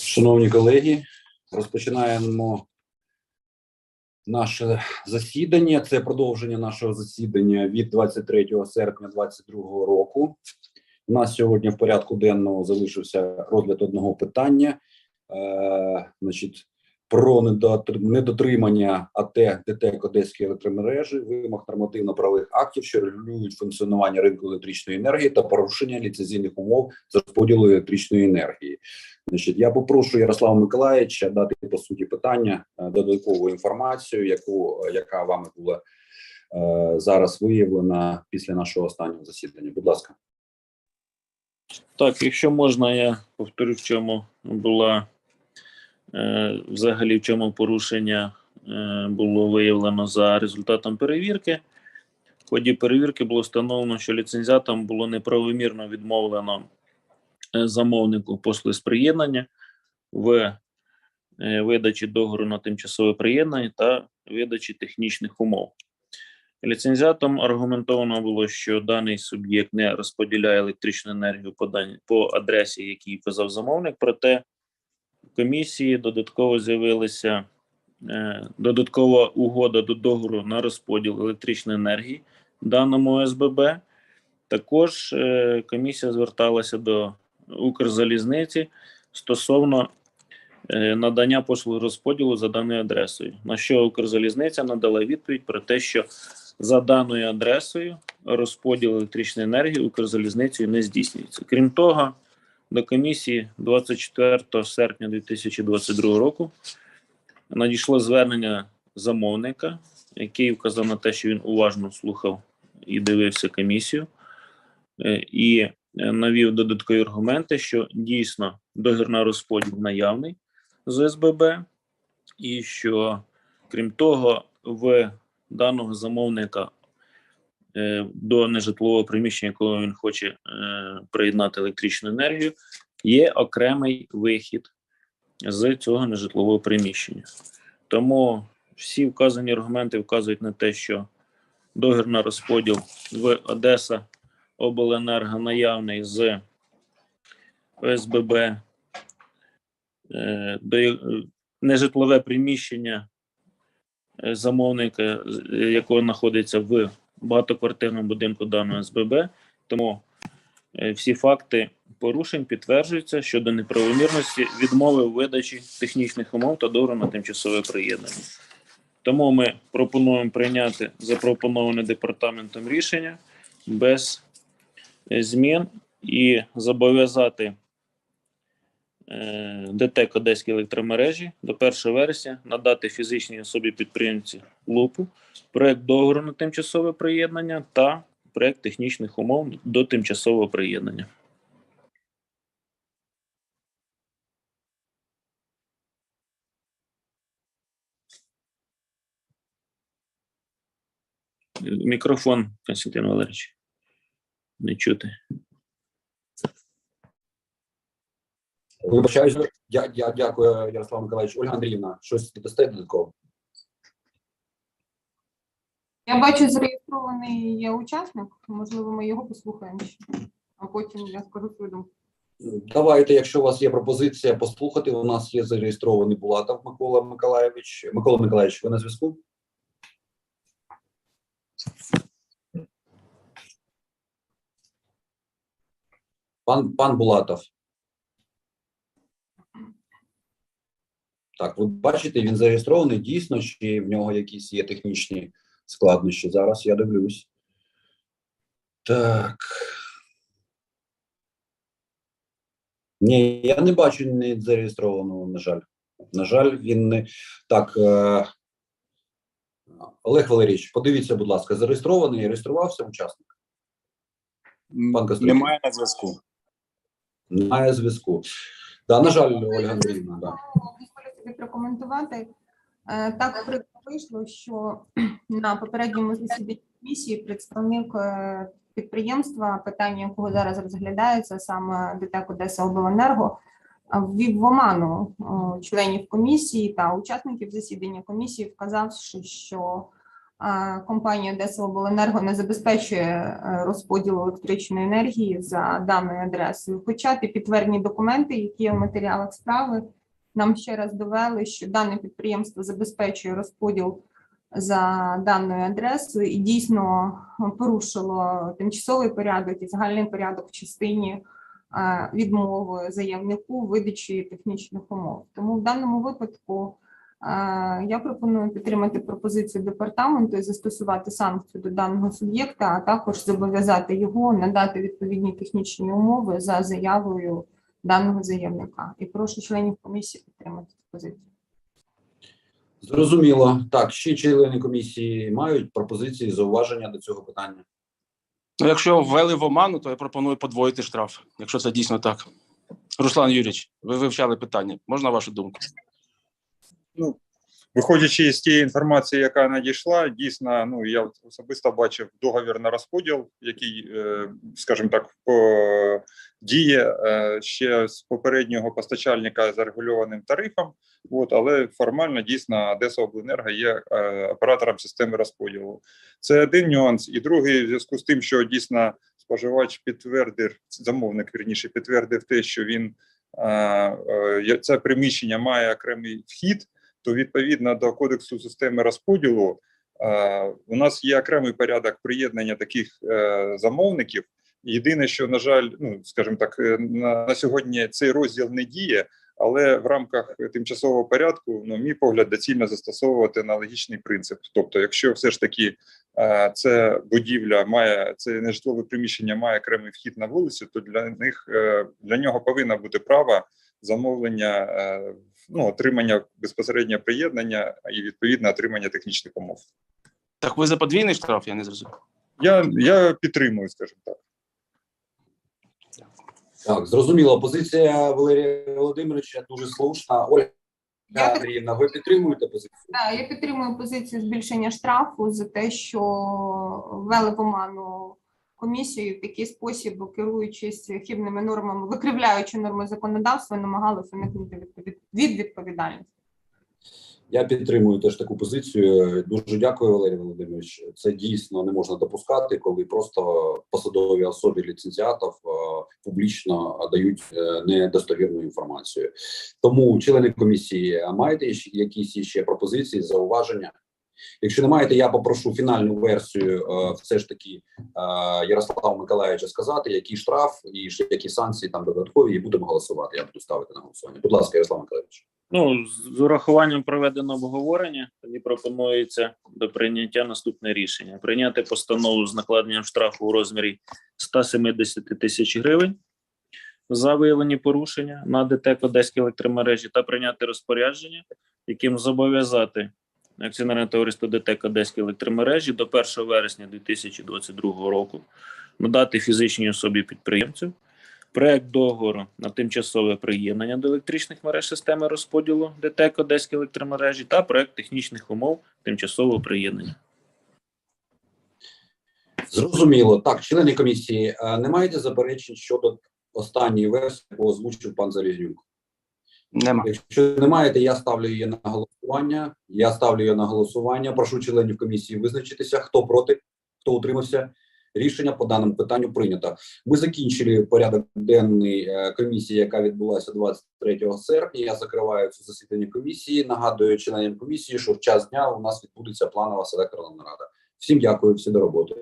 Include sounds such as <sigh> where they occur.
Шановні колеги, розпочинаємо наше засідання. Це продовження нашого засідання від 23 серпня 2022 року. У нас сьогодні в порядку денного залишився розгляд одного питання. Е, значить, про недотр- недотримання АТ ДТЕК Одеської електромережі, вимог нормативно-правових актів, що регулюють функціонування ринку електричної енергії та порушення ліцензійних умов з розподілу електричної енергії. Значить, я попрошу Ярослава Миколаївича дати по суті питання е, додаткову інформацію, яку е, яка вами була е, зараз виявлена після нашого останнього засідання. Будь ласка. Так, якщо можна, я повторю, в чому була взагалі в чому порушення е, було виявлено за результатом перевірки. В ході перевірки було встановлено, що ліцензіатам було неправомірно відмовлено е, замовнику послуги з приєднання в е, видачі договору на тимчасове приєднання та видачі технічних умов. Ліцензіатом аргументовано було, що даний суб'єкт не розподіляє електричну енергію по, адресі, який вказав замовник. Проте комісії додатково з'явилася е, додаткова угода до договору на розподіл електричної енергії даному ОСББ. Також е, комісія зверталася до Укрзалізниці стосовно е, надання послуг розподілу за даною адресою. На що Укрзалізниця надала відповідь про те, що за даною адресою розподіл електричної енергії Укрзалізницею не здійснюється. Крім того, до комісії 24 серпня 2022 року. Надійшло звернення замовника, який вказав на те, що він уважно слухав і дивився комісію, е, і е, навів додаткові аргументи, що дійсно договір на розподіл наявний з СББ, і що крім того, в даного замовника до нежитлового приміщення, якого він хоче е, приєднати електричну енергію, є окремий вихід з цього нежитлового приміщення. Тому всі вказані аргументи вказують на те, що договір на розподіл в Одеса Обленерго наявний з ОСББ, е, е, нежитлове приміщення е, замовника, е, якого знаходиться в багатоквартирному будинку даного СББ. Тому е, всі факти порушень підтверджуються щодо неправомірності відмови у видачі технічних умов та договору на тимчасове приєднання. Тому ми пропонуємо прийняти запропоноване департаментом рішення без е, змін і зобов'язати ДТЕК Одеської електромережі до 1 вересня надати фізичній особі підприємці ЛУПу проект договору на тимчасове приєднання та проект технічних умов до тимчасового приєднання. Мікрофон, Константин Валерійович. Не чути. Вибачаюсь, я, я дякую, Ярослав Миколаївич. Ольга Андріївна, щось додасте додатково? Я бачу, зареєстрований є учасник. Можливо, ми його послухаємо ще, а потім я скажу свою думку. Давайте, якщо у вас є пропозиція послухати, у нас є зареєстрований Булатов Микола Миколаївич. Микола Миколаївич, ви на зв'язку? Пан, пан Булатов. Так, ви бачите, він зареєстрований дійсно, чи в нього якісь є технічні складнощі. Зараз я дивлюсь. Так. Ні, я не бачу не зареєстрованого, на жаль. На жаль, він не так. Е... Олег Валерійович, подивіться, будь ласка, зареєстрований, реєструвався учасник. Пан. Немає на зв'язку. Немає зв'язку. Да, на жаль, Ольга Андріївна, да. Дозволю прокоментувати. Е, Так вийшло, що <clears throat> на попередньому засіданні комісії представник е, підприємства, питання якого зараз розглядається, саме ДТЕК Одеса Обленерго, ввів в оману е, членів комісії та учасників засідання комісії, вказавши, що компанія Одесаобленерго не забезпечує е, розподіл електричної енергії за даною адресою. Хоча ті підтвердні документи, які є в матеріалах справи, нам ще раз довели, що дане підприємство забезпечує розподіл за даною адресою і дійсно порушило тимчасовий порядок і загальний порядок в частині е, відмови заявнику видачі технічних умов. Тому в даному випадку е, я пропоную підтримати пропозицію департаменту і застосувати санкцію до даного суб'єкта, а також зобов'язати його надати відповідні технічні умови за заявою даного заявника. І прошу членів комісії підтримати цю позицію. Зрозуміло. Так, ще члени комісії мають пропозиції, зауваження до цього питання. Ну, якщо ввели в оману, то я пропоную подвоїти штраф, якщо це дійсно так. Руслан Юрійович, ви вивчали питання. Можна вашу думку? ну, виходячи з тієї інформації, яка надійшла, дійсно, ну я особисто бачив договір на розподіл, який, е, скажімо так, діє е, ще з попереднього постачальника за регульованим тарифом. От, але формально дійсно Одеса Обленерго є е, оператором системи розподілу. Це один нюанс. І другий, в зв'язку з тим, що дійсно споживач підтвердив, замовник вірніше підтвердив те, що він це приміщення має окремий вхід то відповідно до кодексу системи розподілу е, у нас є окремий порядок приєднання таких е, замовників. Єдине, що на жаль, ну скажімо так, е, на, на сьогодні цей розділ не діє, але в рамках тимчасового порядку, ну мій погляд, доцільно застосовувати аналогічний принцип. Тобто, якщо все ж таки це будівля має це нежитлове приміщення, має окремий вхід на вулицю, то для них для нього повинно бути право замовлення е, ну, отримання безпосередньо приєднання і відповідно отримання технічних умов. Так ви за подвійний штраф, я не зрозумів. Я, я підтримую, скажімо так. Так, зрозуміло. Позиція Валерія Володимировича дуже слушна. Ольга Андріївна, ви підтримуєте позицію? Так, я підтримую позицію збільшення штрафу за те, що ввели в оману комісію в такий спосіб, керуючись хибними нормами, викривляючи норми законодавства, намагалися уникнути від відповідальності. Я підтримую теж таку позицію. Дуже дякую, Валерій Володимирович. Це дійсно не можна допускати, коли просто посадові особи ліцензіатів е, публічно дають е, недостовірну інформацію. Тому члени комісії, а маєте якісь ще пропозиції, зауваження? Якщо не маєте, я попрошу фінальну версію е, все ж таки е, Ярослава Миколаївича сказати, який штраф і які санкції там додаткові, і будемо голосувати. Я буду ставити на голосування. Будь ласка, Ярослав Миколаївич. Ну, з урахуванням проведеного обговорення, тоді пропонується до прийняття наступне рішення: прийняти постанову з накладенням штрафу у розмірі 170 тисяч гривень за виявлені порушення на ДТЕК Одеській електромережі та прийняти розпорядження, яким зобов'язати акціонерне товариство ДТЕК Одеській електромережі до 1 вересня 2022 року надати фізичній особі підприємцю проект договору на тимчасове приєднання до електричних мереж системи розподілу ДТЕК Одеській електромережі та проект технічних умов тимчасового приєднання. Зрозуміло. Так, члени комісії, е, не маєте заперечень щодо останньої версії, яку озвучив пан Залізнюк? Нема. Якщо не маєте, я ставлю її на голосування. Я ставлю її на голосування. Прошу членів комісії визначитися, хто проти, хто утримався. Рішення по даному питанню прийнято. Ми закінчили порядок денний е, комісії, яка відбулася 23 серпня. Я закриваю це засідання комісії. Нагадую членам комісії, що в час дня у нас відбудеться планова селекторна нарада. Всім дякую, всі до роботи.